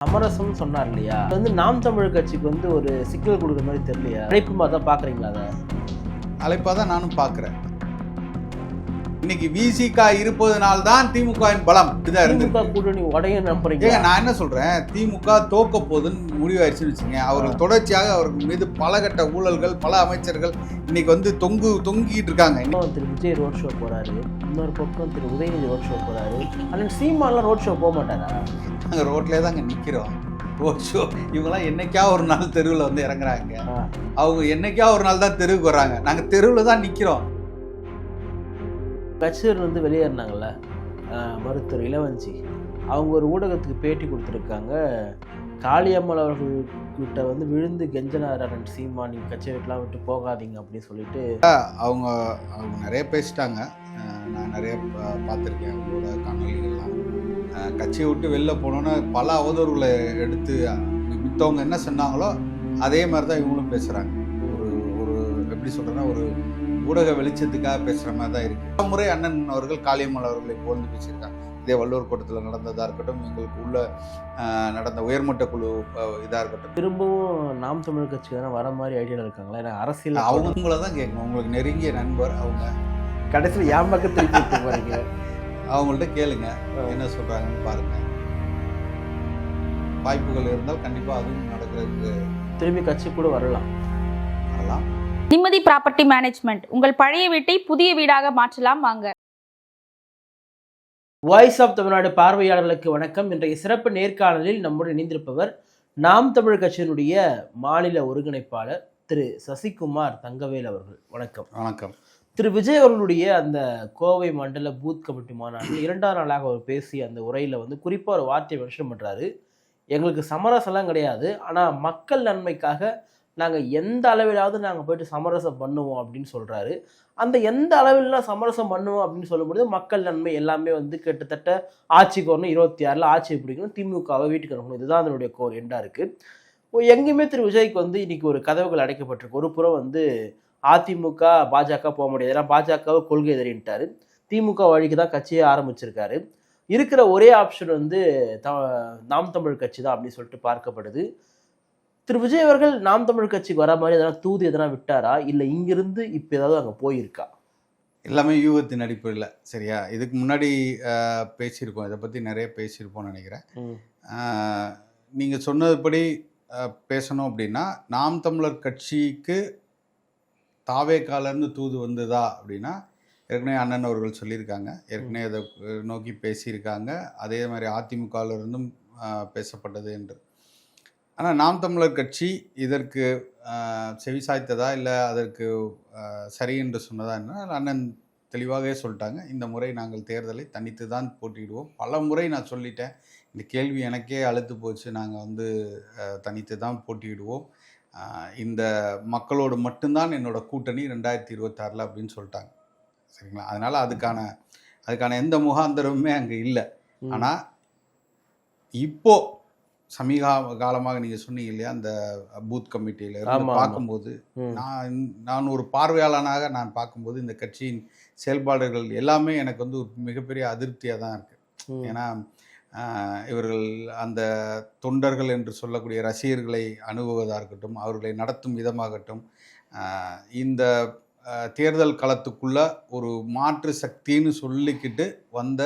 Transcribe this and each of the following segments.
சமரசம் சொன்னார் இல்லையா அது வந்து நாம் தமிழ் கட்சிக்கு வந்து ஒரு சிக்கல் கொடுக்குற மாதிரி தெரியலையா? அழைப்பு மாதிரி தான் பாக்குறீங்களா அதை? அழைப்பாக தான் நானும் பார்க்குறேன். இன்னைக்கு விசிகா இருப்பதனால தான் திமுகவின் பலம் இதுதான் திமுக கூட்டணி உடைய நம்புறீங்க நான் என்ன சொல்றேன்? திமுக தோக்க போகுதுன்னு முடிவாயிருச்சுன்னு வச்சுங்க அவர்கள் தொடர்ச்சியாக அவர்கள் மீது பல கட்ட ஊழல்கள் பல அமைச்சர்கள் இன்னைக்கு வந்து தொங்கு தொங்கிட்டு இருக்காங்க. இன்னும் திரு விஜய் ரோட் ஷோ போறாரு. இன்னொரு பக்கம் திரு உதயநிதி ரோட் ஷோ போறாரு. அண்ணன் சீமான்லாம் ரோட் ஷோ போக மாட்டாரா? நாங்கள் ரோட்லேயே தாங்க நிற்கிறோம் ரோட் ஷோ. இவங்கெல்லாம் என்னைக்கா ஒரு நாள் தெருவில் வந்து இறங்குறாங்க. அவங்க என்னைக்கா ஒரு நாள் தான் தெருவுக்கு வர்றாங்க. நாங்கள் தெருவில் தான் நிற்கிறோம் கட்சியர் வந்து வெளியேறினாங்கல்ல மருத்துவர் இளவஞ்சி அவங்க ஒரு ஊடகத்துக்கு பேட்டி கொடுத்துருக்காங்க. காளியம்மாள் அவர்கள் கிட்ட வந்து விழுந்து கெஞ்சனாரன் சீமா நீங்க கட்சியை விட்டுலாம் விட்டு போகாதீங்க அப்படின்னு சொல்லிட்டு அவங்க அவங்க நிறைய பேசிட்டாங்க. நான் நிறைய பார்த்துருக்கேன் அவங்களோட காணொலிகள்லாம் கட்சியை விட்டு வெளில போனோன்னே பல அவதூறுகளை எடுத்து மித்தவங்க என்ன சொன்னாங்களோ அதே மாதிரி தான் இவங்களும் பேசுகிறாங்க ஒரு ஒரு எப்படி சொல்கிறேன்னா ஒரு ஊடக வெளிச்சத்துக்காக பேசுகிற மாதிரி தான் இருக்குது முறை அண்ணன் அவர்கள் காளியம்மாள் அவர்களை புகழ்ந்து பேசியிருக்காங்க. இதே வள்ளுவர் கூட்டத்தில் நடந்ததாக இருக்கட்டும் எங்களுக்கு உள்ள நடந்த உயர்மட்ட குழு இதாக இருக்கட்டும். திரும்பவும் நாம் தமிழ் கட்சி தானே வர மாதிரி ஐடியாவில் இருக்காங்களா? ஏன்னா அரசியல் அவங்கள தான் கேட்கணும். உங்களுக்கு நெருங்கிய நண்பர் அவங்க. கடைசியில் என் பக்கம் திருப்பி போறீங்க. அவங்கள்ட்ட கேளுங்க. என்ன சொல்றாங்கன்னு பாருங்க. வாய்ப்புகள் இருந்தால் கண்டிப்பா அதுவும் நடக்கிறதுக்கு திரும்பி கட்சி கூட வரலாம். வரலாம். நிம்மதி ப்ராப்பர்ட்டி மேனேஜ்மெண்ட். உங்கள் பழைய வீட்டை புதிய வீடாக மாற்றலாம் வாங்க. வாய்ஸ் ஆஃப் தமிழ்நாடு பார்வையாளர்களுக்கு வணக்கம். இன்றைய சிறப்பு நேர்காணலில் நம்முடன் இணைந்திருப்பவர் நாம் தமிழ் கட்சியினுடைய மாநில ஒருங்கிணைப்பாளர் திரு சசிகுமார் தங்கவேல் அவர்கள். வணக்கம். வணக்கம். திரு விஜய் அவர்களுடைய அந்த கோவை மண்டல பூத் கமிட்டி மாநாட்டில் இரண்டாம் நாளாக அவர் பேசிய அந்த உரையில் வந்து குறிப்பாக ஒரு வார்த்தையை மென்ஷன் பண்ணுறாரு எங்களுக்கு சமரசம்லாம் கிடையாது. ஆனால் மக்கள் நன்மைக்காக நாங்கள் எந்த அளவிலாவது நாங்கள் போயிட்டு சமரசம் பண்ணுவோம் அப்படின்னு சொல்கிறாரு அந்த எந்த அளவிலாம் சமரசம் பண்ணுவோம் அப்படின்னு சொல்லும்போது மக்கள் நன்மை எல்லாமே வந்து கிட்டத்தட்ட ஆட்சிக்கு வரணும் இருபத்தி ஆறில் ஆட்சியை பிடிக்கணும் திமுகவை வீட்டுக்கு அனுப்பணும். இதுதான் அதனுடைய கோர் எண்டாக இருக்குது எங்கேயுமே திரு விஜய்க்கு வந்து இன்னைக்கு ஒரு கதவுகள் அடைக்கப்பட்டிருக்கு. ஒரு புறம் வந்து அதிமுக பாஜக போக முடியாது. ஏன்னா பாஜகவை கொள்கை எதிரின்ட்டாரு. திமுக வழிக்கு தான் கட்சியே ஆரம்பிச்சிருக்காரு. இருக்கிற ஒரே ஆப்ஷன் வந்து த நாம் தமிழ் கட்சி தான் அப்படின்னு சொல்லிட்டு பார்க்கப்படுது. திரு விஜய் அவர்கள் நாம் தமிழ் கட்சிக்கு வர மாதிரி எதனா தூது எதனா விட்டாரா? இல்லை இங்கிருந்து இப்போ ஏதாவது அங்கே போயிருக்கா? எல்லாமே யூகத்தின் அடிப்படையில் சரியா? இதுக்கு முன்னாடி பேசியிருக்கோம். இதை பற்றி நிறைய பேசியிருப்போம்னு நினைக்கிறேன். அஹ், நீங்க சொன்னதுபடி பேசணும் அப்படின்னா நாம் தமிழர் கட்சிக்கு தாவேக்காலேருந்து தூது வந்ததா அப்படின்னா ஏற்கனவே அண்ணன் அவர்கள் சொல்லியிருக்காங்க. ஏற்கனவே அதை நோக்கி பேசியிருக்காங்க. அதே மாதிரி அதிமுகவில் இருந்தும் அஹ், பேசப்பட்டது என்று. ஆனால் நாம் தமிழர் கட்சி இதற்கு அஹ், செவிசாய்த்ததா இல்லை அதற்கு சரி என்று சொன்னதா என்ன? அண்ணன் தெளிவாகவே சொல்லிட்டாங்க. இந்த முறை நாங்கள் தேர்தலை தனித்து தான் போட்டியிடுவோம். பல முறை நான் சொல்லிட்டேன். இந்த கேள்வி எனக்கே அழுத்து போச்சு. நாங்கள் வந்து தனித்து தான் போட்டியிடுவோம். இந்த மக்களோடு மட்டும்தான் என்னோட கூட்டணி ரெண்டாயிரத்தி இருபத்தாறில் அப்படின்னு சொல்லிட்டாங்க. சரிங்களா? அதனால் அதுக்கான அதுக்கான எந்த முகாந்தரமுமே அங்கே இல்லை. ஆனால் இப்போ சமீக காலமாக நீங்கள் சொன்னீங்க இல்லையா அந்த பூத் கமிட்டியில். பார்க்கும்போது. நான் நான் ஒரு பார்வையாளனாக நான் பார்க்கும்போது இந்த கட்சியின் செயல்பாடுகள் எல்லாமே எனக்கு வந்து ஒரு மிகப்பெரிய அதிருப்தியாக தான் இருக்குது. ஏன்னா இவர்கள் அந்த தொண்டர்கள் என்று சொல்லக்கூடிய ரசிகர்களை அணுகுவதாக இருக்கட்டும் அவர்களை நடத்தும் விதமாகட்டும் இந்த தேர்தல் களத்துக்குள்ள ஒரு மாற்று சக்தின்னு சொல்லிக்கிட்டு வந்த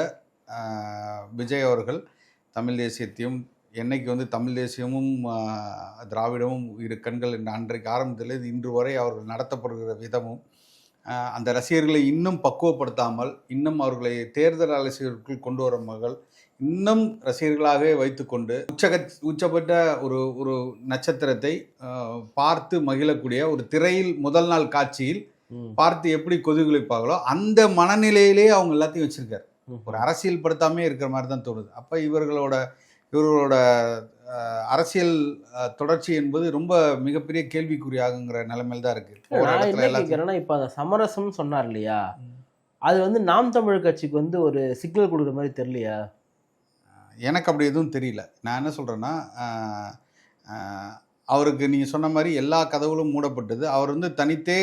விஜய் அவர்கள் தமிழ் தேசியத்தையும் என்னைக்கு வந்து தமிழ் தேசியமும் திராவிடமும் இரு கண்கள் என்ற அன்றைக்கு ஆரம்பத்தில் இன்று வரை அவர்கள் நடத்தப்படுகிற விதமும் அந்த ரசிகர்களை இன்னும் பக்குவப்படுத்தாமல் இன்னும் அவர்களை தேர்தல் அரசியலுக்குள் கொண்டு வர மகள் இன்னும் ரசிகர்களாகவே வைத்துக்கொண்டு உச்சக உச்சப்பட்ட ஒரு ஒரு நட்சத்திரத்தை பார்த்து மகிழக்கூடிய ஒரு திரையில் முதல் நாள் காட்சியில். பார்த்து எப்படி கொதிகுளிப்பாங்களோ அந்த மனநிலையிலே அவங்க எல்லாத்தையும் வச்சிருக்காரு. ஒரு அரசியல் படுத்தாமே இருக்கிற மாதிரி தான் தோணுது அப்போ இவர்களோட இவர்களோட அரசியல் தொடர்ச்சி என்பது ரொம்ப மிகப்பெரிய கேள்விக்குறியாகுங்கிற நிலைமையில் தான் இருக்கு. இப்போ அந்த சமரசம் சொன்னார் இல்லையா? அது வந்து நாம் தமிழ் கட்சிக்கு வந்து ஒரு சிக்னல் கொடுக்குற மாதிரி தெரியலையா? எனக்கு அப்படி எதுவும் தெரியல. நான் என்ன சொல்கிறேன்னா அவருக்கு நீங்கள் சொன்ன மாதிரி எல்லா கதவுகளும் மூடப்பட்டது. அவர் வந்து தனித்தே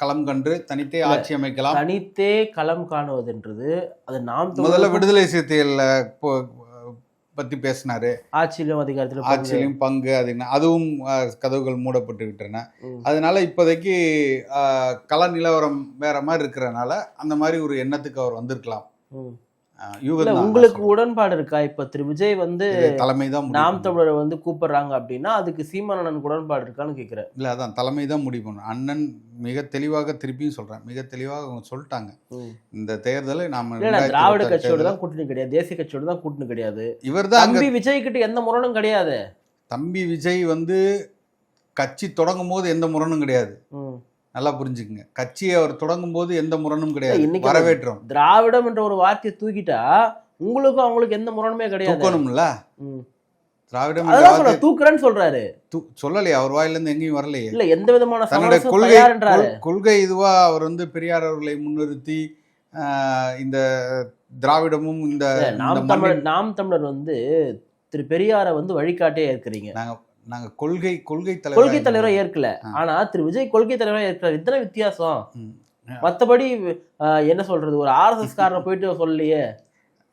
களம் கன்று தனித்தே ஆட்சி அமைக்கலாம். தனித்தே களம் காணுவதுன்றது அது நாம் முதல்ல விடுதலை சிறுத்தைகளில் பத்தி பேசினாரு ஆட்சியிலும் அதிகாரத்திலும் பங்கு. ஆட்சியிலும் பங்கு அது அதுவும் கதவுகள் மூடப்பட்டு விட்டன ம். அதனால இப்போதைக்கு கள நிலவரம் வேற மாதிரி இருக்கிறனால அந்த மாதிரி ஒரு எண்ணத்துக்கு அவர் வந்திருக்கலாம் உங்களுக்கு உடன்பாடு இருக்கா? இப்ப திரு விஜய் வந்து சொல்றேன். இது தலைமை தான் முடிவு நாம். தமிழரை வந்து கூப்பிடுறாங்க அப்படின்னா அதுக்கு சீமானனுக்கு உடன்பாடு இருக்கான்னு கேக்குறேன். இல்ல அதான் தலைமை தான் முடிவு பண்ணணும் அண்ணன் மிக தெளிவாக திருப்பியும் சொல்றேன். மிக தெளிவாக அவங்க சொல்லிட்டாங்க. இந்த தேர்தலை நாம திராவிட கட்சியோட தான் கூட்டணி கிடையாது. தேசிய கட்சியோட தான் கூட்டணி கிடையாது. இவர் தான் தம்பி விஜய் கிட்ட எந்த முரணும் கிடையாது. தம்பி விஜய் வந்து கட்சி தொடங்கும் போது எந்த முரணும் கிடையாது. நல்லா புரிஞ்சுக்குங்க. கட்சியை அவர் தொடங்கும் போது எந்த முரணும் கிடையாது. வரவேற்றோம். திராவிடம் என்ற ஒரு வார்த்தையை தூக்கிட்டா உங்களுக்கும் அவங்களுக்கு எந்த முரணுமே கிடையாது. தூக்கணும்ல. திராவிடம் தூக்குறேன்னு சொல்றாரு. சொல்லலையே அவர் வாயிலிருந்து எங்கேயும் வரலையே. இல்ல எந்த விதமான தன்னுடைய கொள்கை கொள்கை இதுவா அவர் வந்து பெரியார் அவர்களை முன்னிறுத்தி இந்த திராவிடமும் இந்த நாம் தமிழர் நாம் தமிழர் வந்து திரு பெரியாரை வந்து வழிகாட்டே இருக்கிறீங்க நாங்க நாங்க கொள்கை கொள்கை கொள்கை தலைவர் தலைவரா ஏற்கல. ஆ. ஆனா திரு விஜய் கொள்கை தலைவரா ஏற்கிறார் இத்தனை வித்தியாசம்? ம். மத்தபடி ஆஹ், என்ன சொல்றது? ஒரு ஆர்எஸ்எஸ் காரனை போயிட்டு சொல்லலையே.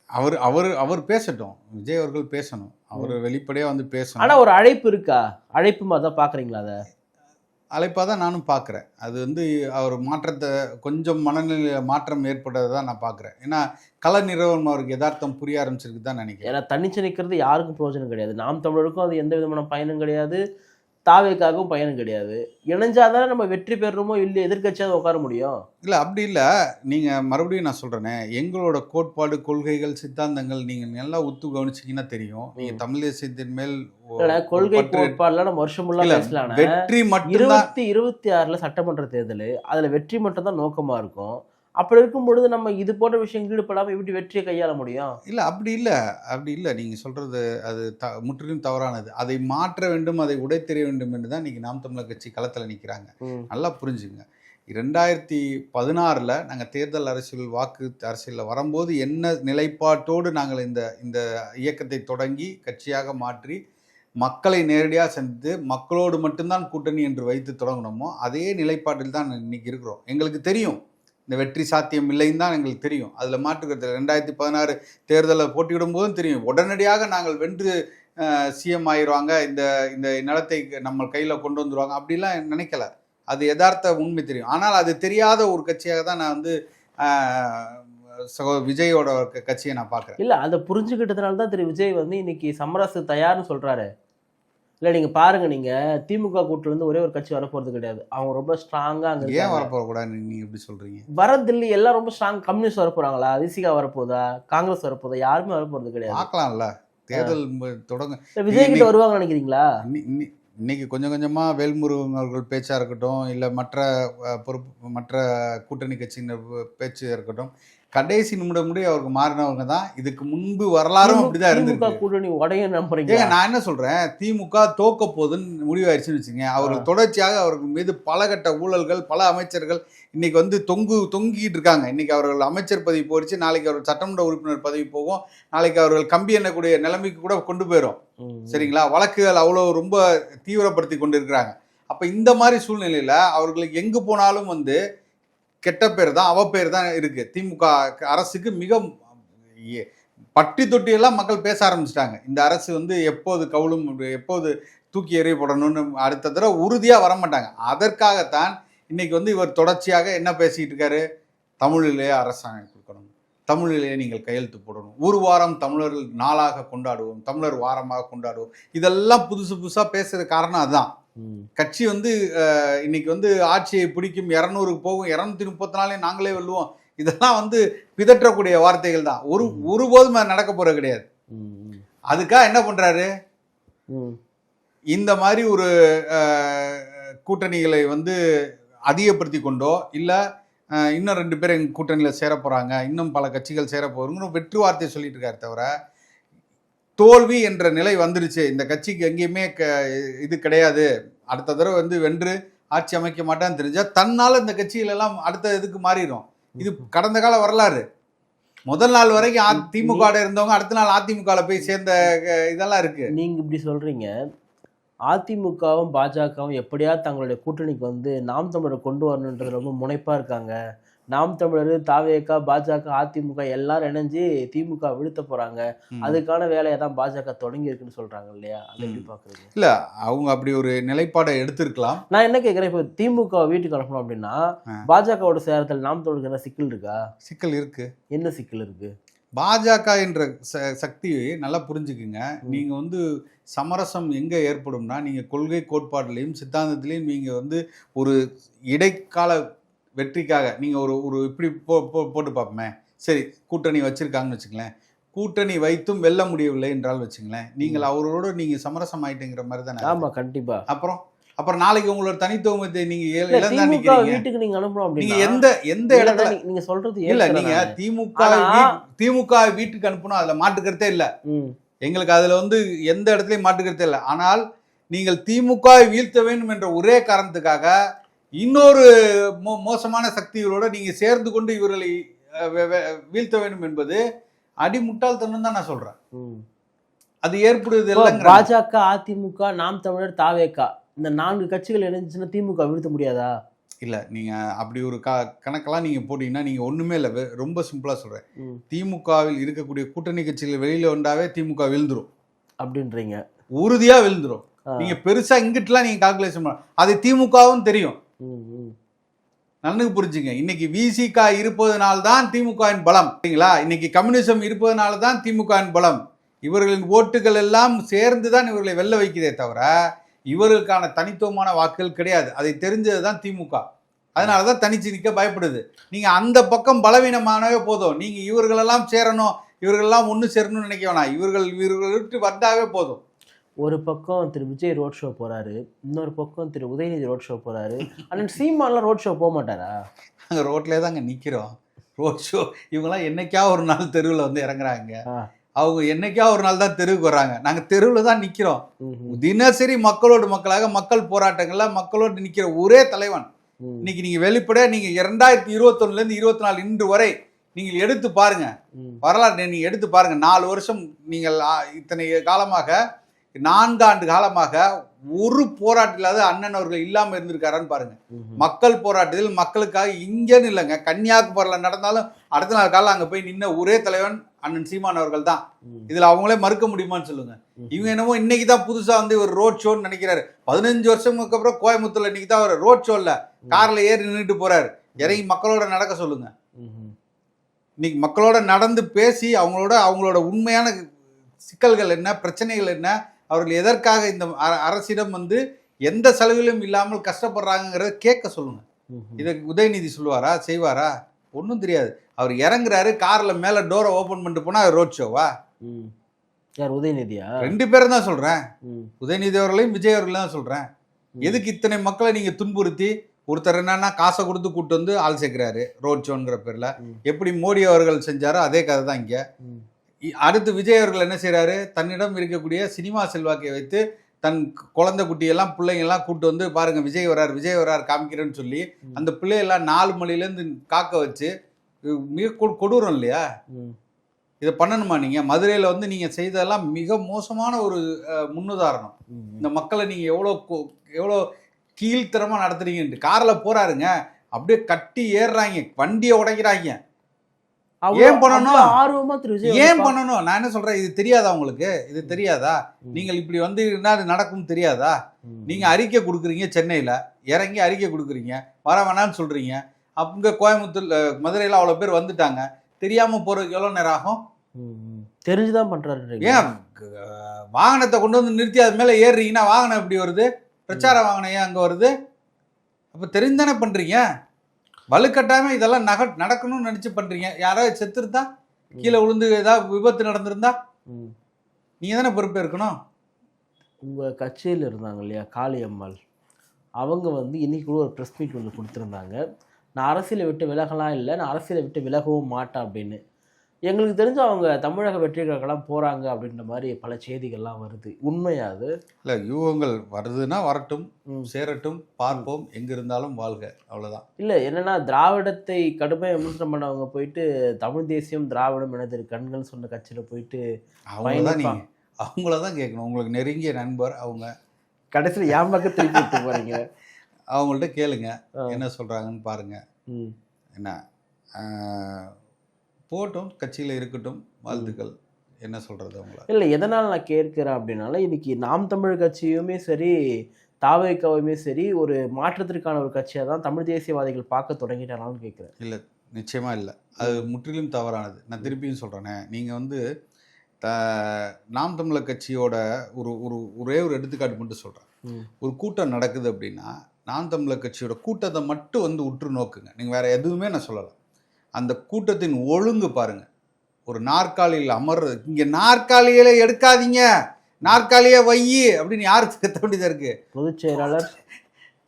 அவர் அவர் அவர் பேசட்டும். விஜய் அவர்கள் பேசணும். அவர் வெளிப்படையா வந்து ஆனா பேசணும் ஒரு அழைப்பு இருக்கா? அழைப்பு மாதிரி தான் பாக்குறீங்களா அத? அழைப்பா தான் நானும் பார்க்குறேன் அது வந்து அவர் மாற்றத்தை கொஞ்சம் மனநிலை மாற்றம் ஏற்பட்டதை தான் நான் பார்க்குறேன் ஏன்னா கல நிறுவனம் அவருக்கு யதார்த்தம் புரிய ஆரம்பிச்சிருக்கு தான் நினைக்கிறேன். ஏன்னா தனிச்சு நிற்கிறது யாருக்கும் பிரயோஜனம் கிடையாது. நாம் தமிழருக்கும் அது எந்த விதமான பயனும் கிடையாது. தாவேக்காகவும் பயனும் கிடையாது. இணைஞ்சாதானே நம்ம வெற்றி பெறுறோமோ இல்லையோ எதிர்க்கட்சியாக உட்கார முடியும். இல்லை அப்படி இல்லை. நீங்கள் மறுபடியும் நான் சொல்கிறேனே எங்களோட கோட்பாடு கொள்கைகள் சித்தாந்தங்கள் நீங்கள் நல்லா உத்து கவனிச்சிங்கன்னா தெரியும். நீங்கள் தமிழ் தேசியத்தின் மேல் இல்ல, கொள்கை கோட்பாடுலாம் நம்ம வருஷம் இல்ல, பேசலாம் வெற்றி மட்டும்தான் இருபத்தி இருபத்தி ஆறுல சட்டமன்ற தேர்தல் அதுல வெற்றி மட்டும் தான் நோக்கமா இருக்கும். அப்படி இருக்கும் பொழுது நம்ம இது போன்ற விஷயங்கள் ஈடுபடாம எப்படி வெற்றியை கையாள முடியும்? இல்லை அப்படி இல்லை. அப்படி இல்லை. நீங்கள் சொல்கிறது அது த முற்றிலும் தவறானது. அதை மாற்ற வேண்டும் அதை உடைத்தெறிய வேண்டும் என்று தான் இன்றைக்கி நாம் தமிழர் கட்சி களத்தில் நிற்கிறாங்க நல்லா புரிஞ்சுங்க. ரெண்டாயிரத்தி பதினாறில் நாங்கள் தேர்தல் அரசியல் வாக்கு அரசியலில் வரும்போது என்ன நிலைப்பாட்டோடு நாங்கள் இந்த இந்த இயக்கத்தை தொடங்கி கட்சியாக மாற்றி மக்களை நேரடியாக சந்தித்து மக்களோடு மட்டும்தான் கூட்டணி என்று வைத்து தொடங்கினோமோ அதே நிலைப்பாட்டில் தான் இன்னைக்கு இருக்கிறோம். எங்களுக்கு தெரியும். இந்த வெற்றி சாத்தியம் இல்லைன்னு தான் எங்களுக்கு தெரியும். அதில் மாற்றுக்கிறது ரெண்டாயிரத்தி பதினாறு தேர்தலில் போட்டியிடும் போதும் தெரியும். உடனடியாக நாங்கள் வென்று சிஎம் ஆயிடுவாங்க. இந்த இந்த நிலத்தை நம்ம கையில் கொண்டு வந்துடுவாங்க அப்படிலாம் நினைக்கல. அது யதார்த்த உண்மை தெரியும். ஆனால் அது தெரியாத ஒரு கட்சியாக தான் நான் வந்து சகோ விஜயோட கட்சியை நான் பார்க்குறேன். இல்லை அதை புரிஞ்சுக்கிட்டதுனால தான் திரு விஜய் வந்து இன்னைக்கு சமரசு தயார்னு சொல்கிறாரு இல்ல நீங்க பாருங்க நீங்க திமுக கூட்டுல இருந்து ஒரே ஒரு கட்சி வரப்போறது கிடையாது. அவங்க ரொம்ப ஸ்ட்ராங்கா அங்க ஏன் இருக்காங்க. வரப்போற கூட நீங்க எப்படி சொல்றீங்க? வர தில்லி எல்லாம் ரொம்ப ஸ்ட்ராங் கம்யூனிஸ்ட் வரப்போறாங்களா? விசிகா வரப்போதா? காங்கிரஸ் வரப்போதா? யாருமே வரப்போறது கிடையாது. பார்க்கலாம்ல. தேர்தல் தொடங்க. விஜய் கிட்ட வருவாங்கன்னு நினைக்கிறீங்களா? இன்னி- இன்னி- இன்னைக்கு கொஞ்சம் கொஞ்சமா வேல்முருகன் அவர்கள் பேச்சா இருக்கட்டும் இல்ல மற்ற பொறுப்பு மற்ற கூட்டணி கட்சியினர் பேச்சு இருக்கட்டும் கடைசி நிமிடம் முடிய அவருக்கு மாறினவங்க தான். இதுக்கு முன்பு வரலாறும் அப்படிதான் இருந்திருக்கு. கூட்டணி உடைய நம்புறீங்க நான் என்ன சொல்றேன்? திமுக தோக்க போகுதுன்னு முடிவாயிருச்சுன்னு வச்சுங்க அவர்கள் தொடர்ச்சியாக அவர்கள் மீது பல கட்ட ஊழல்கள் பல அமைச்சர்கள் இன்னைக்கு வந்து தொங்கு தொங்கிட்டு இருக்காங்க. இன்னைக்கு அவர்கள் அமைச்சர் பதவி போயிடுச்சு நாளைக்கு அவர்கள் சட்டமன்ற உறுப்பினர் பதவி போகும். நாளைக்கு அவர்கள் கம்பி எண்ணக்கூடிய நிலைமைக்கு கூட கொண்டு போயிடும். சரிங்களா? வழக்குகள் அவ்வளோ ரொம்ப தீவிரப்படுத்தி கொண்டு இருக்கிறாங்க அப்போ இந்த மாதிரி சூழ்நிலையில் அவர்களுக்கு எங்கே போனாலும் வந்து கெட்ட பேர் தான் அவ பேர் தான் இருக்கு. திமுக அரசுக்கு மிக பட்டி தொட்டியெல்லாம் மக்கள் பேச ஆரம்பிச்சிட்டாங்க. இந்த அரசு வந்து எப்போது கவுளும் எப்போது தூக்கி எறியப்படணும்னு அடுத்த தடவை உறுதியாக வர மாட்டாங்க அதற்காகத்தான் இன்னைக்கு வந்து இவர் தொடர்ச்சியாக என்ன பேசிக்கிட்டு இருக்காரு? தமிழிலே அரசாங்கம் கொடுக்கணும். தமிழிலே நீங்கள் கையெழுத்து போடணும். ஒரு வாரம் தமிழர்கள் நாளாக கொண்டாடுவோம். தமிழர் வாரமாக கொண்டாடுவோம். இதெல்லாம் புதுசு புதுசாக பேசுகிற காரணம் அதுதான் கட்சி வந்து இன்னைக்கு வந்து ஆட்சியை பிடிக்கும் இரநூறுக்கு போகும் இரநூத்தி முப்பத்தி நாலே நாங்களே வெல்லுவோம். இதெல்லாம் வந்து பிதற்றக்கூடிய வார்த்தைகள் தான். ஒரு. ஒருபோதும் அது நடக்க போறது கிடையாது. அதுக்காக என்ன பண்றாரு. இந்த மாதிரி ஒரு கூட்டணிகளை வந்து அதிகப்படுத்தி கொண்டோ இல்லை இன்னும் ரெண்டு பேர் எங்கள் கூட்டணியில் சேர போகிறாங்க இன்னும் பல கட்சிகள் சேர போகிறோங்கன்னு வெற்று வார்த்தை சொல்லிட்டு இருக்காரு தவிர தோல்வி என்ற நிலை வந்துருச்சு இந்த கட்சிக்கு எங்கேயுமே க இது கிடையாது. அடுத்த தடவை வந்து வென்று ஆட்சி அமைக்க மாட்டான்னு தெரிஞ்சா தன்னால் இந்த கட்சிகள் எல்லாம் அடுத்த இதுக்கு மாறிடும் இது கடந்த கால வரலாறு. முதல் நாள் வரைக்கும் திமுக இருந்தவங்க அடுத்த நாள் அதிமுக போய் சேர்ந்த இதெல்லாம் இருக்கு. நீங்க இப்படி சொல்றீங்க. அதிமுகவும் பாஜகவும் எப்படியாவது தங்களுடைய கூட்டணிக்கு வந்து நாம் தமிழரை கொண்டு வரணுன்றது ரொம்ப முனைப்பா இருக்காங்க. நாம் தமிழர் தாவேகா பாஜக அதிமுக எல்லாரும் இணைஞ்சு திமுக வீழ்த்த போறாங்க. அதுக்கான வேலையை தான் பாஜக தொடங்கி இருக்குன்னு சொல்றாங்க இல்லையா? அதை எப்படி பாக்குறீங்க? இல்ல அவங்க அப்படி ஒரு நிலைப்பாடை எடுத்திருக்கலாம். நான் என்ன கேட்குறேன் இப்போ திமுக வீட்டுக்கு அனுப்பணும் அப்படின்னா. பாஜகவோட சேரத்தில் நாம் என்ன சிக்கல் இருக்கா? சிக்கல் இருக்கு. என்ன சிக்கல் இருக்கு? பாஜக என்ற ச- சக்தியை நல்லா புரிஞ்சுக்குங்க. நீங்க வந்து சமரசம் எங்க ஏற்படும்னா நீங்க கொள்கை கோட்பாடுலையும் சித்தாந்தத்திலையும் நீங்க வந்து ஒரு இடைக்கால வெற்றிக்காக நீங்க ஒரு ஒரு இப்படி போ போட்டு பார்ப்போமே. சரி கூட்டணி வச்சிருக்காங்கன்னு வச்சுங்களேன் கூட்டணி வைத்தும் வெல்ல முடியவில்லை என்றால் வச்சுங்களேன் நீங்கள் அவரோட நீங்க சமரசம் ஆயிட்டுங்கிற மாதிரி தானே ஆமா கண்டிப்பா. அப்புறம் அப்புறம் நாளைக்கு உங்களோட தனித்துவத்தை நீங்க வீட்டுக்கு நீங்க அனுப்பணும் நீங்க எந்த எந்த இடத்துல நீங்க சொல்றது இல்ல நீங்க. திமுக திமுக வீட்டுக்கு அனுப்பணும் அதுல மாட்டுக்கிறதே இல்ல. எங்களுக்கு அதுல வந்து எந்த இடத்துலயும் மாட்டுக்கிறதே இல்லை. ஆனால் நீங்கள் திமுக வீழ்த்த வேண்டும் என்ற ஒரே காரணத்துக்காக இன்னொரு மோ- மோசமான சக்திகளோட நீங்க சேர்ந்து கொண்டு இவர்களை வீழ்த்த வேண்டும் என்பது அடிமுட்டாள்தனம் தான் நான் சொல்றேன். ம். அது ஏற்படுவது இல்லைங்கிற பாஜக அதிமுக நாம் தமிழர் தாவேகா இந்த நான்கு கட்சிகள் இணைஞ்சுன்னா திமுக வீழ்த்த முடியாதா? இல்ல நீங்க அப்படி ஒரு க கணக்கெல்லாம் நீங்க போட்டீங்கன்னா நீங்க ஒண்ணுமே இல்லை. ரொம்ப சிம்பிளா சொல்றேன். ம், திமுகவில் இருக்கக்கூடிய கூட்டணி கட்சிகள் வெளியில வந்தாவே திமுக விழுந்துரும். அப்படின்றீங்க. உறுதியா விழுந்துரும். ஆ, நீங்க பெருசா இங்கிட்டுலாம் நீங்க கால்குலேஷன் பண்ண அது திமுகவும் தெரியும். ம், புரிஞ்சுங்க. இன்னைக்கு விசிக இருப்பதனால தான் திமுகவின் பலம். சரிங்களா? இன்னைக்கு கம்யூனிசம் இருப்பதனால தான் திமுகவின் பலம். இவர்களின் ஓட்டுகள் எல்லாம் சேர்ந்து தான் இவர்களை வெல்ல வைக்கிறதே தவிர இவர்களுக்கான தனித்துவமான வாக்குகள் கிடையாது. அதை தெரிஞ்சது தான் திமுக. அதனால தான் தனிச்சு நிற்க பயப்படுது. நீங்கள் அந்த பக்கம் பலவீனமானவே போதும். நீங்கள் இவர்களெல்லாம் சேரணும் இவர்களெல்லாம் ஒன்று சேரணும்னு நினைக்க வேணாம். இவர்கள் இவர்கள் விட்டு வந்தாவே போதும். ஒரு பக்கம் திரு விஜய் ரோட் ஷோ போறாரு இன்னொரு பக்கம் திரு உதயநிதி ரோட் ஷோ போறாரு. அண்ணன் சீமான்லாம் ரோட் ஷோ போக மாட்டாரா? நாங்கள் ரோட்லேயே தாங்க நிற்கிறோம் ரோட் ஷோ இவங்கெல்லாம் என்னைக்கா ஒரு நாள் தெருவில் வந்து இறங்குறாங்க. அவங்க என்னைக்கா ஒரு நாள் தான் தெருவுக்கு வர்றாங்க. நாங்கள் தெருவில் தான் நிற்கிறோம் தினசரி மக்களோடு மக்களாக மக்கள் போராட்டங்கள்ல மக்களோடு நிற்கிற ஒரே தலைவன். இன்னைக்கு நீங்கள் வெளிப்படையாக நீங்கள் இரண்டாயிரத்தி இருபத்தொன்னுலேருந்து இருபத்தி நாலு இன்று வரை நீங்கள் எடுத்து பாருங்க. வரலாறு நீங்கள் எடுத்து பாருங்க. நாலு வருஷம் நீங்கள் இத்தனை காலமாக நான்காண்டு காலமாக ஒரு போராட்டம் இல்லாத அண்ணன் அவர்கள் இல்லாமல் இருந்திருக்காரான்னு பாருங்க. மக்கள் போராட்டத்தில் மக்களுக்காக இங்கேன்னு இல்லைங்க. கன்னியாகுமரியில் நடந்தாலும் அடுத்த நாள் காலையில் அங்கே போய் நின்ன ஒரே தலைவன் அண்ணன் சீமான் அவர்கள் தான். இதில் அவங்களே மறுக்க முடியுமான்னு சொல்லுங்க. இவங்க என்னமோ இன்னைக்கு தான் புதுசாக வந்து ஒரு ரோட் ஷோன்னு நினைக்கிறாரு. பதினஞ்சு வருஷத்துக்கு அப்புறம் கோயம்புத்தூர்ல இன்னைக்கு தான் அவர் ரோட் ஷோவில் காரில் ஏறி நின்றுட்டு போறாரு. இறங்கி மக்களோட நடக்க சொல்லுங்க. இன்னைக்கு மக்களோட நடந்து பேசி அவங்களோட அவங்களோட உண்மையான சிக்கல்கள் என்ன பிரச்சனைகள் என்ன அவர்கள் எதற்காக இந்த அரசிடம் வந்து எந்த செலவிலும் இல்லாமல் கஷ்டப்படுறாங்கிறத கேட்க சொல்லுங்க. இதை உதயநிதி சொல்லுவாரா? செய்வாரா? ஒன்றும் தெரியாது. அவர் இறங்குறாரு கார்ல மேல டோரை ஓபன் பண்ணிட்டு போனா ரோட் ஷோவா. யார் உதயநிதியா? ரெண்டு பேரும் தான் சொல்றேன். ம், உதயநிதி அவர்களையும் விஜய் அவர்களையும் தான் சொல்றேன். ம். எதுக்கு இத்தனை மக்களை நீங்க துன்புறுத்தி ஒருத்தர் என்னன்னா காசை கொடுத்து கூட்டு வந்து ஆள் சேர்க்கிறாரு ரோட் ஷோங்கிற பேர்ல. எப்படி மோடி அவர்கள் செஞ்சாரோ அதே கதை தான் இங்க. அடுத்து விஜய் அவர்கள் என்ன செய்றாரு தன்னிடம் இருக்கக்கூடிய சினிமா செல்வாக்கை வைத்து தன் குழந்தை குட்டியெல்லாம் பிள்ளைங்கெல்லாம் கூட்டு வந்து பாருங்க விஜய் வரார் விஜய் வரார் காமிக்கிறேன்னு சொல்லி. அந்த பிள்ளையெல்லாம் நாலு மணிலேருந்து காக்க வச்சு மிக கொடூரம் இல்லையா. இதை பண்ணணுமா நீங்க மதுரையில் வந்து நீங்க செய்ததெல்லாம் மிக மோசமான ஒரு முன்னுதாரணம். இந்த மக்களை நீங்க எவ்வளோ எவ்வளோ கீழ்த்தரமா நடத்துறீங்கன்ட்டு காரில் போறாருங்க அப்படியே கட்டி ஏறுறாங்க வண்டியை உடைக்கிறாங்க ஏன் பண்ணணும்? ஆர்வமா திரு ஏன் பண்ணணும்? நான் என்ன சொல்றேன்? இது தெரியாதா உங்களுக்கு? இது தெரியாதா. நீங்கள் இப்படி வந்து அது நடக்கும் தெரியாதா. நீங்க அறிக்கை கொடுக்குறீங்க சென்னையில. இறங்கி அறிக்கை கொடுக்குறீங்க. வர வேணாம்னு சொல்றீங்க. அங்க கோயம்புத்தூர் அஹ், மதுரையில அவ்வளவு பேர் வந்துட்டாங்க. தெரியாம போறதுக்கு எவ்வளவு நேரம் ஆகும். தெரிஞ்சுதான் பண்றாரு ஏன்? வாகனத்தை கொண்டு வந்து நிறுத்தி அது மேல ஏறுறீங்கன்னா வாகனம் எப்படி வருது? பிரச்சார வாகனம் ஏன் அங்க வருது? அப்ப தெரிந்தானே பண்றீங்க? வலுக்கட்டாயமா இதெல்லாம் நக நடக்கணும்னு நினைச்சு பண்றீங்க. யாராவது செத்துருந்தா கீழே விழுந்து ஏதாவது விபத்து நடந்திருந்தா ம். நீங்க தானே பொறுப்பு இருக்கணும்? உங்க கட்சியில் இருந்தாங்க இல்லையா காளியம்மாள்? அவங்க வந்து இன்னைக்கு கூட ஒரு ப்ரெஸ் மீட் ஒன்று கொடுத்துருந்தாங்க. நான் அரசியலை விட்டு விலகலாம் இல்லை நான் அரசியலை விட்டு விலகவும் மாட்டேன் அப்படின்னு. எங்களுக்கு தெரிஞ்சு அவங்க தமிழக வெற்றிகளுக்கெல்லாம் போறாங்க அப்படின்ற மாதிரி பல செய்திகள்லாம் வருது. உண்மையா அது? இல்ல யூகங்கள் வருதுன்னா வரட்டும். சேரட்டும் பார்ப்போம் எங்க இருந்தாலும் வாழ்க அவ்வளவுதான். இல்லை என்னன்னா திராவிடத்தை கடுமையாக விமர்சனம் பண்ணவங்க போயிட்டு தமிழ் தேசியம் திராவிடம் எனது கண்கள் சொன்ன கட்சியில் போயிட்டு அவங்களதான் பயணிப்பா. நீங்க அவங்கள தான் கேட்கணும். உங்களுக்கு நெருங்கிய நண்பர் அவங்க. கடைசியில் என் பக்கம் திருப்பி விட்டு போறீங்க. அவங்கள்ட்ட கேளுங்க. என்ன சொல்றாங்கன்னு பாருங்க. ம். என்ன போட்டும் கட்சியில் இருக்கட்டும் வாழ்த்துக்கள். என்ன சொல்கிறது அவங்கள? இல்லை எதனால் நான் கேட்கிறேன் அப்படின்னால இன்னைக்கு நாம் தமிழ் கட்சியுமே சரி தாவேக்காவுமே சரி ஒரு மாற்றத்திற்கான ஒரு கட்சியாக தான் தமிழ் தேசியவாதிகள் பார்க்க தொடங்கிட்டாங்கன்னு கேட்குறேன். இல்லை நிச்சயமாக இல்லை. அது முற்றிலும் தவறானது. நான் திருப்பியும் சொல்கிறேனே நீங்கள் வந்து த நாம் தமிழர் கட்சியோட ஒரு ஒரு ஒரே ஒரு எடுத்துக்காட்டு மட்டும் சொல்கிறேன் ஒரு கூட்டம் நடக்குது அப்படின்னா நாம் தமிழர் கட்சியோட கூட்டத்தை மட்டும் வந்து உற்று நோக்குங்க. நீங்கள் வேற எதுவுமே நான் சொல்லலை. அந்த கூட்டத்தின் ஒழுங்கு பாருங்க. ஒரு நாற்காலியில் அமர்றது இங்கே நாற்காலியில எடுக்காதீங்க நாற்காலியை வையி அப்படின்னு யாரு கத்த வேண்டியதா இருக்கு? பொதுச் செயலாளர்.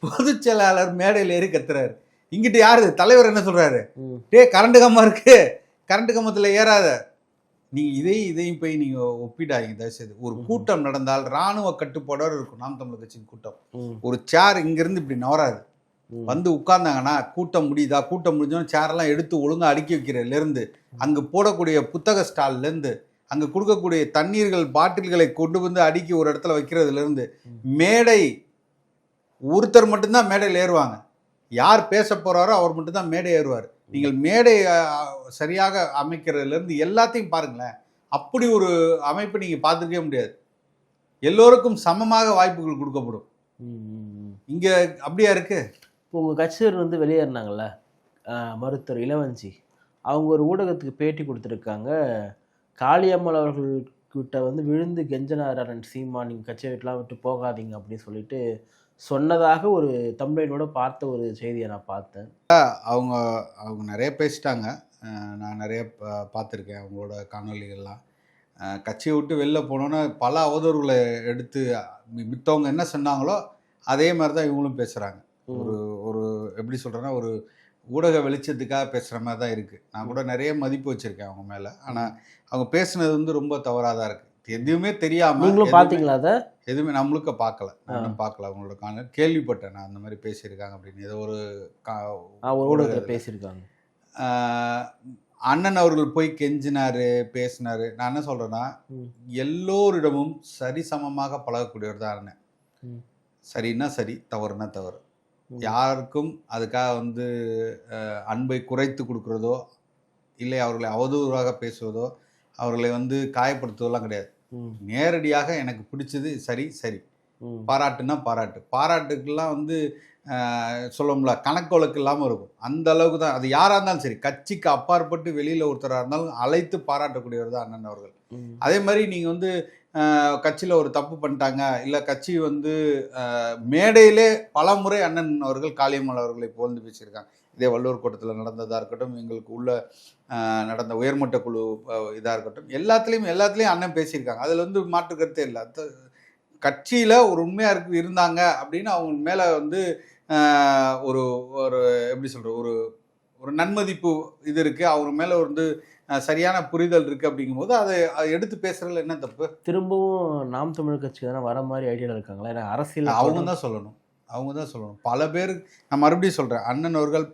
பொதுச் செயலாளர் மேடையில் ஏறி கத்துறாரு. இங்கிட்டு யாரு? தலைவர் என்ன சொல்றாரு? ம், டே கரண்ட் கம்மா இருக்கு. கரண்ட் கம்பத்தில் ஏறாத. நீங்க இதையும் இதையும் போய் நீங்க ஒப்பிடாதீங்க தயவுசெய்து. ஒரு. கூட்டம் நடந்தால் ராணுவ கட்டுப்பாடோடு இருக்கும். நாம் தமிழர் கட்சியின் கூட்டம். ஒரு சேர் இங்கிருந்து இப்படி நவராது. வந்து உட்கார்ந்தாங்கன்னா கூட்டம் முடியுதா? கூட்டம் முடிஞ்சோன்னு சேரெல்லாம் எடுத்து ஒழுங்கா அடுக்கி வைக்கிறதுலேருந்து அங்கே போடக்கூடிய புத்தக ஸ்டால்லேருந்து அங்கே கொடுக்கக்கூடிய தண்ணீர்கள் பாட்டில்களை கொண்டு வந்து அடுக்கி ஒரு இடத்துல வைக்கிறதுலேருந்து மேடை ஒருத்தர் மட்டும்தான் மேடையில் ஏறுவாங்க. யார் பேச போறாரோ அவர் மட்டும்தான் மேடை ஏறுவார். நீங்கள் மேடை சரியாக அமைக்கிறதுலேருந்து எல்லாத்தையும் பாருங்களேன். அப்படி ஒரு அமைப்பை நீங்கள் பார்த்துருக்கவே முடியாது. எல்லோருக்கும் சமமாக வாய்ப்புகள் கொடுக்கப்படும். இங்கே அப்படியா இருக்கு? இப்போ உங்கள் கட்சியர் வந்து வெளியேறினாங்கல்ல ஆஹ், மருத்துவர் இளவஞ்சி அவங்க ஒரு ஊடகத்துக்கு பேட்டி கொடுத்துருக்காங்க. காளியம்மாள் அவர்கள்கிட்ட வந்து விழுந்து கெஞ்சனாரன் சீமா நீங்கள் கட்சியை விட்டுலாம் விட்டு போகாதீங்க அப்படின்னு சொல்லிட்டு சொன்னதாக ஒரு தமிழனோட பார்த்த ஒரு செய்தியை நான் பார்த்தேன். அவங்க அவங்க நிறைய பேசிட்டாங்க. நான் நிறைய பார்த்துருக்கேன் அவங்களோட காணொளிகள்லாம். அஹ் கட்சியை விட்டு வெளில போனோன்னே பல அவதூறுகளை எடுத்து மித்தவங்க என்ன சொன்னாங்களோ அதே மாதிரி தான் இவங்களும் பேசுகிறாங்க ஒரு எப்படி சொல்கிறேன்னா ஒரு ஊடக வெளிச்சத்துக்காக பேசுகிற மாதிரி தான் இருக்குது நான் கூட நிறைய மதிப்பு வச்சுருக்கேன் அவங்க மேலே. ஆனால் அவங்க பேசுனது வந்து ரொம்ப தவறாக தான் இருக்குது எதுவுமே தெரியாமல் நீங்களும் பார்த்தீங்களா அதை? எதுவுமே நம்மளுக்க பார்க்கல நானும் பார்க்கல அவங்களோட காண கேள்விப்பட்டேன் நான் அந்த மாதிரி பேசியிருக்காங்க அப்படின்னு. ஏதோ ஒரு ஊடகத்தில் பேசியிருக்காங்க. அண்ணன் அவர்கள் போய் கெஞ்சினாரு பேசினாரு. நான் என்ன சொல்றேன்னா ம். எல்லோரிடமும் சரிசமமாக பழகக்கூடியவர் தான் அண்ணன். ம். சரின்னா சரி தவறுனா தவறு. யாருக்கும் அதுக்காக வந்து அன்பை குறைத்து கொடுக்குறதோ இல்லை அவர்களை அவதூறாக பேசுவதோ அவர்களை வந்து காயப்படுத்துவதெல்லாம் கிடையாது. நேரடியாக எனக்கு பிடிச்சது சரி சரி. பாராட்டுனா பாராட்டு. பாராட்டுக்கெல்லாம் வந்து ஆஹ், சொல்லணும்ல கணக்கு வழக்கு இல்லாமல் இருக்கும். அந்த அளவுக்கு தான். அது யாராக இருந்தாலும் சரி கட்சிக்கு அப்பாற்பட்டு வெளியில் ஒருத்தராக இருந்தாலும் அழைத்து பாராட்டக்கூடியவர் தான் அண்ணன் அவர்கள். அதே மாதிரி நீங்கள் வந்து கட்சியில் ஒரு தப்பு பண்ணிட்டாங்க. இல்லை கட்சி வந்து மேடையிலே பல முறை அண்ணன் அவர்கள் காளியம்மாள் அவர்களை புகழ்ந்து பேசியிருக்காங்க. இதே வள்ளுவர் கூட்டத்தில் நடந்ததாக இருக்கட்டும் எங்களுக்கு உள்ள நடந்த உயர்மட்ட குழு இதாக இருக்கட்டும் எல்லாத்துலேயும் எல்லாத்துலேயும் அண்ணன் பேசியிருக்காங்க. அதில் வந்து மாற்று கருத்தே இல்லை. கட்சியில் ஒரு உண்மையாக இருக்கு இருந்தாங்க அப்படின்னு அவங்க மேலே வந்து ஒரு ஒரு எப்படி சொல்கிற ஒரு ஒரு நன்மதிப்பு இது இருக்குது அவங்க மேலே வந்து சரியான புரிதல் இருக்குது அப்படிங்கும்போது அதை அதை எடுத்து பேசுறதுல என்ன தப்பு? திரும்பவும் நாம் தமிழ் கட்சி தானே வர மாதிரி ஐடியாவில் இருக்காங்களா? ஏன்னா அரசியல் அவங்க தான் சொல்லணும். அவங்க தான் சொல்லணும். பல பேர் நான் மறுபடியும் சொல்கிறேன் அண்ணன் அவர்கள்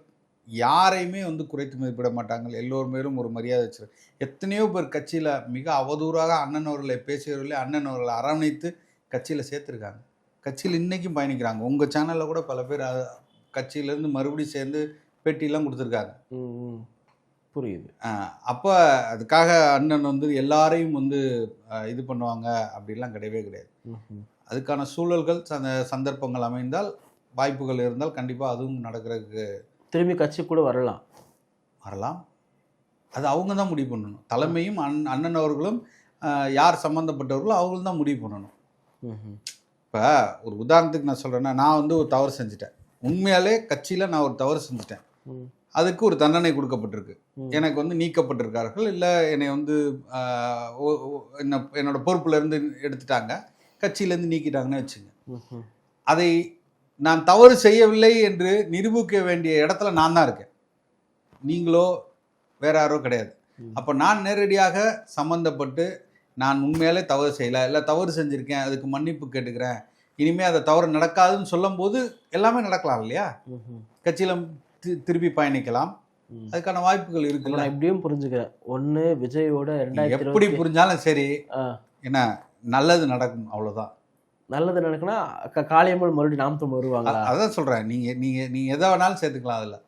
யாரையுமே வந்து குறைத்து மதிப்பிட மாட்டாங்க. எல்லோர் மேலும் ஒரு மரியாதை வச்சு எத்தனையோ பேர் கட்சியில் மிக அவதூறாக அண்ணன் அவர்களை பேசியவர்களே அண்ணன் அவர்களை அரவணைத்து கட்சியில் சேர்த்துருக்காங்க. கட்சியில் இன்றைக்கும் பயணிக்கிறாங்க. உங்கள் சேனலில் கூட பல பேர் கட்சியிலேருந்து மறுபடியும் சேர்ந்து பேட்டியெல்லாம் கொடுத்துருக்காங்க. புரியுது. அப்போ அதுக்காக அண்ணன் வந்து எல்லாரையும் வந்து இது பண்ணுவாங்க அப்படிலாம் கிடையவே கிடையாது. அதுக்கான சூழல்கள் சந்த சந்தர்ப்பங்கள் அமைந்தால் வாய்ப்புகள் இருந்தால் கண்டிப்பாக அதுவும் நடக்கிறதுக்கு திரும்பி கட்சி கூட வரலாம். வரலாம். அது அவங்க தான் முடிவு பண்ணணும். தலைமையும் அண் அண்ணன் அவர்களும் யார் சம்மந்தப்பட்டவர்களோ அவங்களும் தான் முடிவு பண்ணணும். இப்போ ஒரு உதாரணத்துக்கு நான் சொல்கிறேன்னா நான் வந்து ஒரு தவறு செஞ்சுட்டேன். உண்மையாலே கட்சியில் நான் ஒரு தவறு செஞ்சுட்டேன். அதுக்கு ஒரு தண்டனை கொடுக்கப்பட்டிருக்கு. எனக்கு வந்து நீக்கப்பட்டிருக்கார்கள். இல்லை என்னை வந்து என்ன என்னோட பொறுப்புல இருந்து எடுத்துட்டாங்க. கட்சியிலேருந்து நீக்கிட்டாங்கன்னு வச்சுங்க. அதை நான் தவறு செய்யவில்லை என்று நிரூபிக்க வேண்டிய இடத்துல நான் தான் இருக்கேன். நீங்களோ வேற யாரோ கிடையாது. அப்போ நான் நேரடியாக சம்மந்தப்பட்டு நான் உண்மையாலே தவறு செய்யலை. இல்லை தவறு செஞ்சுருக்கேன் அதுக்கு மன்னிப்பு கேட்டுக்கிறேன். இனிமேல் அதை தவறு நடக்காதுன்னு சொல்லும்போது எல்லாமே நடக்கலாம் இல்லையா. கட்சியில் திருப்பி பயணிக்கலாம். அதுக்கான வாய்ப்புகள் இருக்குல்ல? நான் இப்படியும் புரிஞ்சுக்கிறேன் ஒண்ணு விஜயோட ரெண்டாயிரத்தி எப்படி புரிஞ்சாலும் சரி. என்ன நல்லது நடக்கும் அவ்வளவுதான். நல்லது நடக்குன்னா காளியம்மன் மறுபடியும் நாம் தமிழ் வருவாங்களா? அ- அதான் சொல்றேன். நீங்க நீங்க நீங்க எதை வேணாலும் சேர்த்துக்கலாம் அதுல.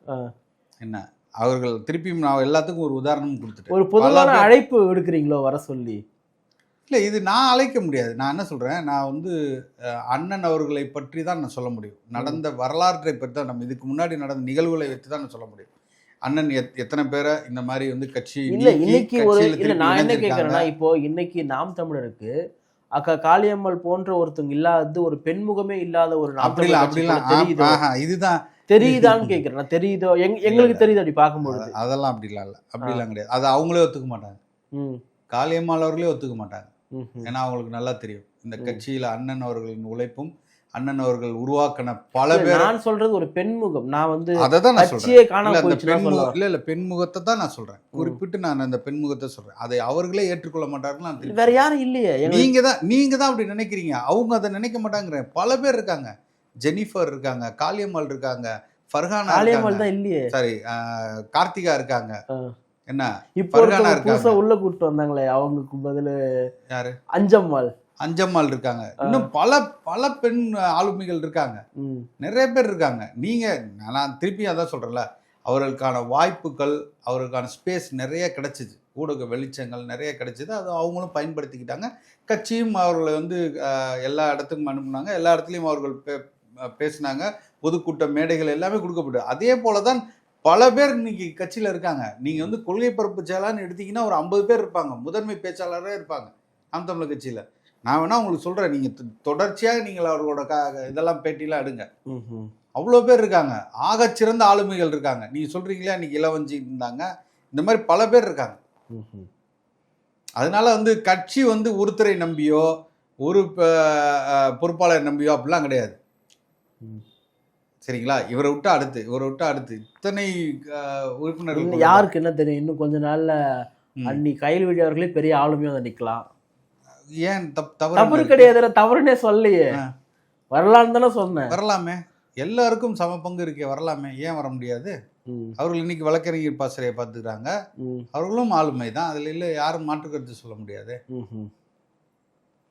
என்ன? அவர்கள் திருப்பியும் நான் எல்லாத்துக்கும் ஒரு உதாரணம் கொடுத்துட்டேன். ஒரு பொதுவான அழைப்பு விடுக்கிறீங்களோ வர சொல்லி? இல்லை இது நான் அழைக்க முடியாது. நான் என்ன சொல்கிறேன் நான் வந்து அண்ணன் அவர்களை பற்றி தான் நான் சொல்ல முடியும். நடந்த வரலாற்றை பற்றி தான் நம்ம இதுக்கு முன்னாடி நடந்த நிகழ்வுகளை வச்சு தான் நான் சொல்ல முடியும். அண்ணன் எத் எத்தனை பேரை இந்த மாதிரி வந்து கட்சி இல்ல இன்னைக்கு ஒரு இல்ல நான் என்ன. கேக்குறேன்னா இப்போ இன்னைக்கு நாம் தமிழருக்கு அக்கா காளியம்மாள் போன்ற ஒருத்தவங்க இல்லாதது ஒரு பெண்முகமே இல்லாத ஒரு நாம் அப்படிலாம் இதுதான். தெரியுதான்னு கேக்குறேன். நான் தெரியுதோ? எங் எங்களுக்கு. தெரியுது அப்படி பார்க்கும்பொழுது. அத- அதெல்லாம் அப்படிலாம் இல்லை அப்படிலாம் கிடையாது. அது அவங்களே ஒத்துக்க மாட்டாங்க. காளியம்மாள் அவர்களே ஒத்துக்க மாட்டாங்க. ஏன்னா அவங்களுக்கு நல்லா தெரியும். இந்த. கட்சியில அண்ணன் அவர்களின் உழைப்பும் அண்ணன் அவர்கள் உருவாக்கின பல பேர் நான் சொல்றது ஒரு பெண்முகம். நான் வந்து அதை தான் நான் சொல்றேன். இல்ல இல்ல பெண்முகத்தை தான் நான் சொல்றேன். குறிப்பிட்டு நான் அந்த பெண்முகத்தை சொல்றேன். அதை அவர்களே ஏற்றுக்கொள்ள திருப்பி வேற யாரும் இல்லையே. நீங்க தான் நீங்க தான் அப்படி நினைக்கிறீங்க. அவங்க அதை நினைக்க மாட்டாங்க பல பேர் இருக்காங்க. ஜெனிஃபர் இருக்காங்க காளியம்மாள் இருக்காங்க ஃபர்ஹானா காளியம்மாள் தான் இல்லையே. சாரி ஆஹ், கார்த்திகா இருக்காங்க. என்ன? இப்போ. புதுசா உள்ள கூப்பிட்டு வந்தாங்களே அவங்களுக்கு பதிலு யாரு? அஞ்சம்மாள். அஞ்சம்மாள் இருக்காங்க. இன்னும் பல பல பெண் ஆளுமைகள் இருக்காங்க. நிறைய பேர் இருக்காங்க. நீங்க நான் திருப்பி அதான் சொல்றேன்ல அவர்களுக்கான வாய்ப்புகள் அவர்களுக்கான ஸ்பேஸ் நிறைய கிடைச்சிது. ஊடக வெளிச்சங்கள் நிறைய கிடைச்சிது. அது அவங்களும் பயன்படுத்திக்கிட்டாங்க. கட்சியும் அவர்களை வந்து எல்லா இடத்துக்கும் அனுப்புனாங்க. எல்லா இடத்துலையும் அவர்கள் பே- பேசினாங்க. பொதுக்கூட்ட மேடைகள் எல்லாமே கொடுக்கப்பட்டு அதே போல தான் பல பேர் இன்னைக்கு கட்சியில் இருக்காங்க. நீங்கள் வந்து கொள்கை பரப்பு செயலான்னு எடுத்தீங்கன்னா ஒரு ஐம்பது பேர் இருப்பாங்க. முதன்மை பேச்சாளரே இருப்பாங்க. நாம் தமிழர் கட்சியில். நான் வேணா உங்களுக்கு சொல்கிறேன் நீங்கள் தொடர்ச்சியாக நீங்கள் அவர்களோட க இதெல்லாம் பேட்டிலாம் எடுங்க. அவ்வளோ பேர் இருக்காங்க. ஆகச்சிறந்த ஆளுமைகள் இருக்காங்க. நீங்கள் சொல்கிறீங்களா இன்னைக்கு இளவஞ்சி இருந்தாங்க. இந்த மாதிரி பல பேர் இருக்காங்க. அதனால வந்து கட்சி வந்து ஒருத்தரை நம்பியோ ஒரு பொறுப்பாளர் நம்பியோ அப்படிலாம் கிடையாது. சரிங்களா? இவரை விட்டு அடுத்து இவரை விட்டு அடுத்து. இத்தனை உறுப்பினர்கள் யாருக்கு என்ன தெரியும்? இன்னும் கொஞ்ச நாள்ல. அன்னி கைல்வெளி அவர்களே பெரிய ஆளுமையா வந்து நிக்கலாம். ஏன் தவறு தவறு கிடையாது தவறுனே சொல்லலையே. வரலான்னு தானே சொன்னேன்? வரலாமே. எல்லாருக்கும் சம பங்கு இருக்கே வரலாமே. ஏன் வர முடியாது? அவர்கள் இன்னைக்கு வழக்கறிஞர் பாசறையை பார்த்துக்கிறாங்க. அவர்களும் ஆளுமை தான். அதில் இல்லை யாரும் மாற்று கருத்து சொல்ல முடியாது.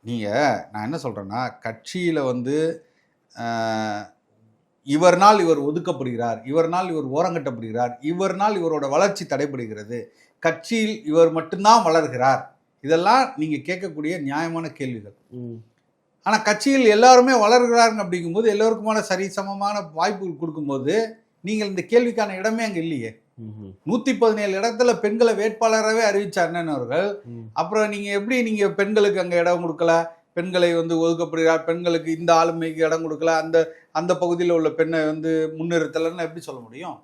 நீங்கள் நான் என்ன சொல்கிறேன்னா கட்சியில் வந்து இவர்னால் இவர் ஒதுக்கப்படுகிறார் இவர்னால் இவர் ஓரங்கட்டப்படுகிறார் இவர்னால் இவரோட வளர்ச்சி தடைபடுகிறது கட்சியில் இவர் மட்டும்தான் வளர்கிறார் இதெல்லாம் நீங்கள் கேட்கக்கூடிய நியாயமான கேள்விகள். ஆனால் கட்சியில் எல்லாருமே வளர்கிறாருங்க அப்படிங்கும்போது எல்லோருக்குமான சரிசமமான வாய்ப்புகள் கொடுக்கும்போது நீங்கள் இந்த கேள்விக்கான இடமே அங்கே இல்லையே. நூற்றி பதினேழு இடத்துல பெண்களை வேட்பாளராகவே அறிவிச்ச அண்ணன் அவர்கள். அப்புறம் நீங்கள் எப்படி நீங்கள் பெண்களுக்கு அங்கே இடம் கொடுக்கல பெண்களை வந்து ஒதுக்கப்படுகிறார் பெண்களுக்கு இந்த ஆளுமைக்கு இடம் கொடுக்கல அந்த அந்த பகுதியில் உள்ள பெண்ணை வந்து முன்னிறுத்தலைன்னு எப்படி சொல்ல முடியும்.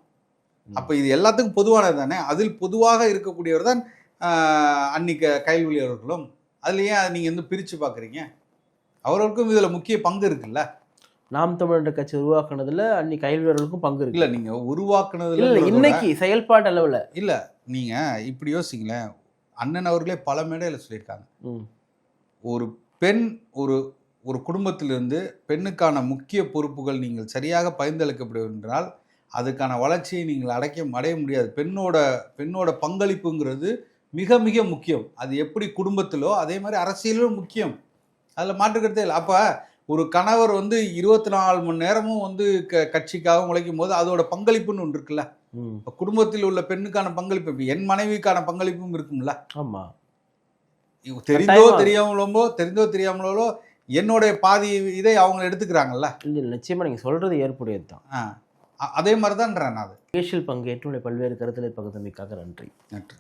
அப்போ இது எல்லாத்துக்கும் பொதுவானது தானே? அதில் பொதுவாக இருக்கக்கூடியவர் தான் ஆஹ், அன்னி க கைல்வெளி அவர்களும் அதில் ஏன் நீங்கள் வந்து பிரித்து பார்க்குறீங்க? அவர்களுக்கும் இதில் முக்கிய பங்கு இருக்குல்ல? நாம் தமிழர் கட்சி உருவாக்குனதுல அன்னி கைல்வர்களுக்கும் பங்கு இருக்கு. இல்லை நீங்கள் உருவாக்குனதுல இல்ல இன்னைக்கு செயல்பாட்டு அளவுல. இல்லை நீங்கள் இப்படி யோசிங்களேன். அண்ணன் அவர்களே பல மேடையில் சொல்லியிருக்காங்க. ஒரு பெண் ஒரு ஒரு குடும்பத்திலிருந்து பெண்ணுக்கான முக்கிய பொறுப்புகள் நீங்கள் சரியாக பகிர்ந்தளிக்கப்படும் என்றால் அதுக்கான வளர்ச்சியை நீங்கள் அடைக்க அடைய முடியாது. பெண்ணோட பெண்ணோட பங்களிப்புங்கிறது மிக மிக முக்கியம். அது எப்படி குடும்பத்திலோ அதே மாதிரி அரசியலும் முக்கியம். அதில் மாற்றுக்கிறதே இல்லை. அப்போ ஒரு கணவர் வந்து இருபத்தி நாலு மணி நேரமும் வந்து க கட்சிக்காக உழைக்கும் போது அதோட பங்களிப்புன்னு ஒன்று இருக்குல்ல. குடும்பத்தில் உள்ள பெண்ணுக்கான பங்களிப்பு என் மனைவிக்கான பங்களிப்பும் இருக்கும்ல. ஆமா. இவ- தெரிந்தோ. தெரியாமலோ தெரிந்தோ தெரியாமலோ என்னுடைய பாதி இதை அவங்க எடுத்துக்கிறாங்கல்ல? இல்ல இல்ல, நிச்சயமா நீங்க சொல்றது ஏற்புடையது தான் அதே மாதிரி நான் அது. நிகழ்ச்சியில் பங்கேற்று உடைய பல்வேறு கருத்துக்களை பகிர்ந்தமைக்காக நன்றி. நன்றி.